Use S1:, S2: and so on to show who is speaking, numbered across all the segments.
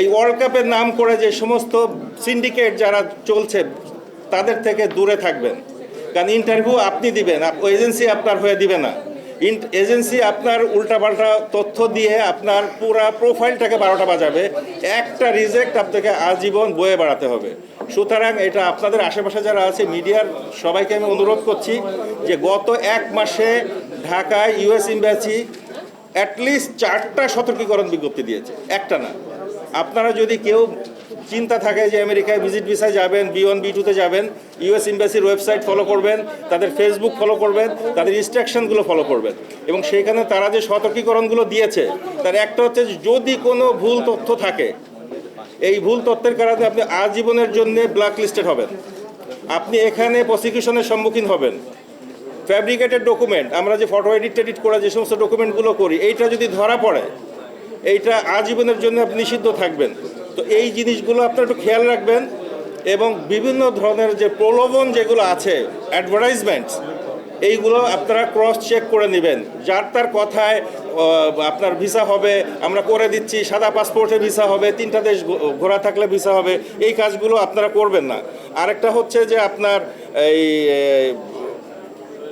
S1: এই ওয়ার্ল্ড কাপের নাম করে যে সমস্ত সিন্ডিকেট যারা চলছে, তাদের থেকে দূরে থাকবেন। কারণ ইন্টারভিউ আপনি দিবেন এজেন্সি আপনার হয়ে দিবে না। এজেন্সি আপনার উল্টাপাল্টা তথ্য দিয়ে আপনার পুরা প্রোফাইলটাকে বারোটা বাজাবে। একটা রিজেক্ট আপনাকে আজীবন বয়ে বাড়াতে হবে। সুতরাং এটা আপনাদের আশেপাশে যারা আছে মিডিয়ার সবাইকে আমি অনুরোধ করছি যে গত এক মাসে ঢাকায় ইউএস এম্বাসি অ্যাটলিস্ট চারটা সতর্কীকরণ বিজ্ঞপ্তি দিয়েছে। একটা না। আপনারা যদি কেউ চিন্তা থাকে যে আমেরিকায় ভিজিট ভিসায় যাবেন বি ওয়ান বি টুতে যাবেন ইউএস এম্বাসির ওয়েবসাইট ফলো করবেন, তাদের ফেসবুক ফলো করবেন, তাদের ইনস্ট্রাকশনগুলো ফলো করবেন এবং সেইখানে তারা যে সতর্কীকরণগুলো দিয়েছে, তার একটা হচ্ছে যদি কোনো ভুল তথ্য থাকে, এই ভুল তথ্যের কারণে আপনি আজীবনের জন্য ব্ল্যাক লিস্টেড হবেন। আপনি এখানে প্রসিকিউশনের সম্মুখীন হবেন। ফ্যাব্রিকেটেড ডকুমেন্ট আমরা যে ফটো এডিট টেডিট করে যে সমস্ত ডকুমেন্টগুলো করি, এইটা যদি ধরা পড়ে এইটা আজীবনের জন্য আপনি নিষিদ্ধ থাকবেন। তো এই জিনিসগুলো আপনারা একটু খেয়াল রাখবেন এবং বিভিন্ন ধরনের যে প্রলোভন যেগুলো আছে অ্যাডভার্টাইজমেন্টস এইগুলো আপনারা ক্রস চেক করে নেবেন। যার তার কথায় আপনার ভিসা হবে, আমরা করে দিচ্ছি, সাদা পাসপোর্টে ভিসা হবে, তিনটা দেশ ঘোরা থাকলে ভিসা হবে, এই কাজগুলো আপনারা করবেন না। আরেকটা হচ্ছে যে আপনার এই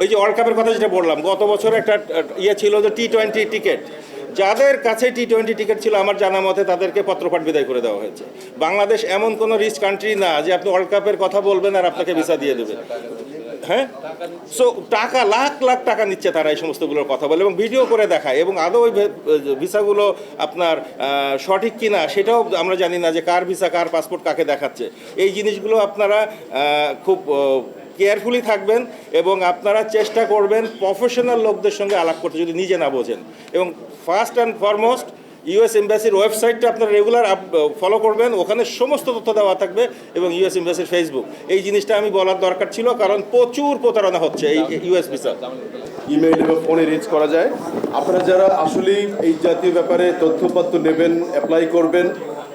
S1: ওই যে ওয়ার্ল্ড কাপের কথা যেটা বললাম, গত বছর একটা ইয়ে ছিল যে টি টোয়েন্টি টিকিট যাদের কাছে টি টোয়েন্টি টিকিট ছিল, আমার জানা মতে তাদেরকে পত্রপাঠ বিদায় করে দেওয়া হয়েছে। বাংলাদেশ এমন কোনো রিচ কান্ট্রি না যে আপনি ওয়ার্ল্ড কাপের কথা বলবেন আর আপনাকে ভিসা দিয়ে দেবে। হ্যাঁ? সো টাকা, লাখ লাখ টাকা নিচ্ছে তারা এই সমস্তগুলোর কথা বলে এবং ভিডিও করে দেখায় এবং আদৌ ওই ভিসাগুলো আপনার সঠিক কিনা সেটাও আমরা জানি না যে কার ভিসা কার পাসপোর্ট কাকে দেখাচ্ছে। এই জিনিসগুলো আপনারা খুব কেয়ারফুলি থাকবেন এবং আপনারা চেষ্টা করবেন প্রফেশনাল লোকদের সঙ্গে আলাপ করতে, যদি নিজে না বোঝেন। এবং ফার্স্ট অ্যান্ড ফরমোস্ট ইউএস এম্বাসির ওয়েবসাইটটা আপনারা রেগুলার ফলো করবেন। ওখানে সমস্ত তথ্য দেওয়া থাকবে এবং ইউএস এম্বাসির ফেসবুক এই জিনিসটা আমি বলার দরকার ছিল, কারণ প্রচুর প্রতারণা হচ্ছে এই ইউএস ভিসা
S2: ইমেইল এবং ফোনে রিচ করা যায়। আপনারা যারা আসলেই এই জাতীয় ব্যাপারে তথ্যপত্র নেবেন অ্যাপ্লাই করবেন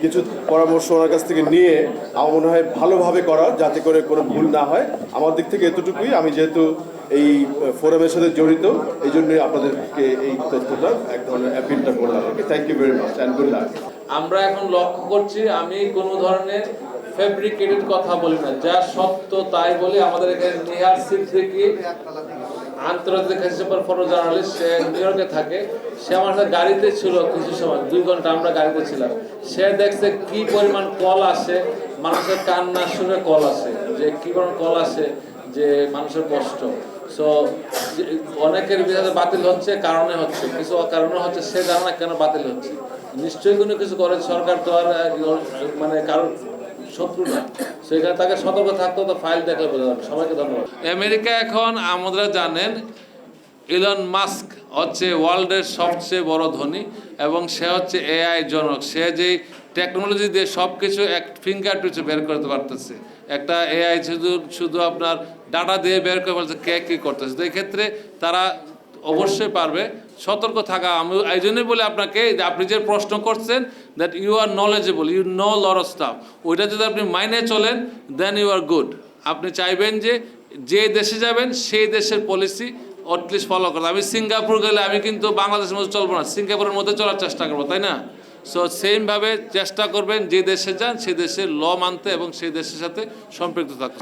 S2: কিছু পরামর্শ ওনার কাছ থেকে নিয়ে আমার মনে হয় ভালোভাবে করা, যাতে করে কোনো ভুল না হয়। আমার দিক থেকে এতটুকুই। আমি যেহেতু এই ফোরামের সাথে জড়িত এই জন্যই আপনাদেরকে এই তথ্যটা এক ধরনের অ্যাপিলটা করলাম okay thank you very much and good luck
S3: আমরা এখন লক্ষ্য করছি, আমি কোনো ধরনের ফেব্রিকেটেড কথা বলি না। যা সত্য তাই বলি। আমাদের এখানে নিহার সিদ্দিকি আন্তর্জাতিক হিসেবে ফটো জার্নালিস্ট সে নিউ ইয়র্কে থাকে। সে আমার সাথে গাড়িতে ছিল কিছু সময়, দুই ঘণ্টা আমরা গাড়িতে ছিলাম। সে দেখছে কি পরিমাণ কল আসে, মানুষের কান্না শুনে কল আসে, যে কি পরিমাণ কল আসে, যে মানুষের কষ্ট। সো অনেকের বিরুদ্ধে বাতিল হচ্ছে, কারণে হচ্ছে। কিছু কারণে হচ্ছে, সে জানে না কেন বাতিল হচ্ছে। নিশ্চয়ই কোনো কিছু করে সরকার তো আর মানে কারণ শত্রু না। সেখানে তাকে সতর্ক থাকতে তো ফাইল দেখলে বোঝা সবাইকে ধন্যবাদ। আমেরিকা এখন আমরা জানেন ইলন মাস্ক হচ্ছে ওয়ার্ল্ডের সবচেয়ে বড় ধনী এবং সে হচ্ছে এআই জনক। সে যে টেকনোলজি দিয়ে সব কিছু এক ফিঙ্গার টুচে বের করতে পারতেছে। একটা এআই শুধু শুধু আপনার ডাটা দিয়ে বের করে বলছে কে কী করতেছে। তো এই ক্ষেত্রে তারা অবশ্যই পারবে। সতর্ক থাকা। আমি এই জন্যই বলি আপনাকে যে আপনি যে প্রশ্ন করছেন that you are knowledgeable you know law stuff ওইটা যদি আপনি মাইনে চলেন দেন ইউ আর গুড আপনি চাইবেন যে যে দেশে যাবেন, সেই দেশের পলিসি অটলিস্ট ফলো করতে। আমি সিঙ্গাপুর গেলে আমি কিন্তু বাংলাদেশের মধ্যে চলবো না। সিঙ্গাপুরের মধ্যে চলার চেষ্টা করব, তাই না? সো সেমভাবে চেষ্টা করবেন যে দেশে যান সেই দেশের ল মানতে এবং সেই দেশের সাথে সম্পৃক্ত থাকতে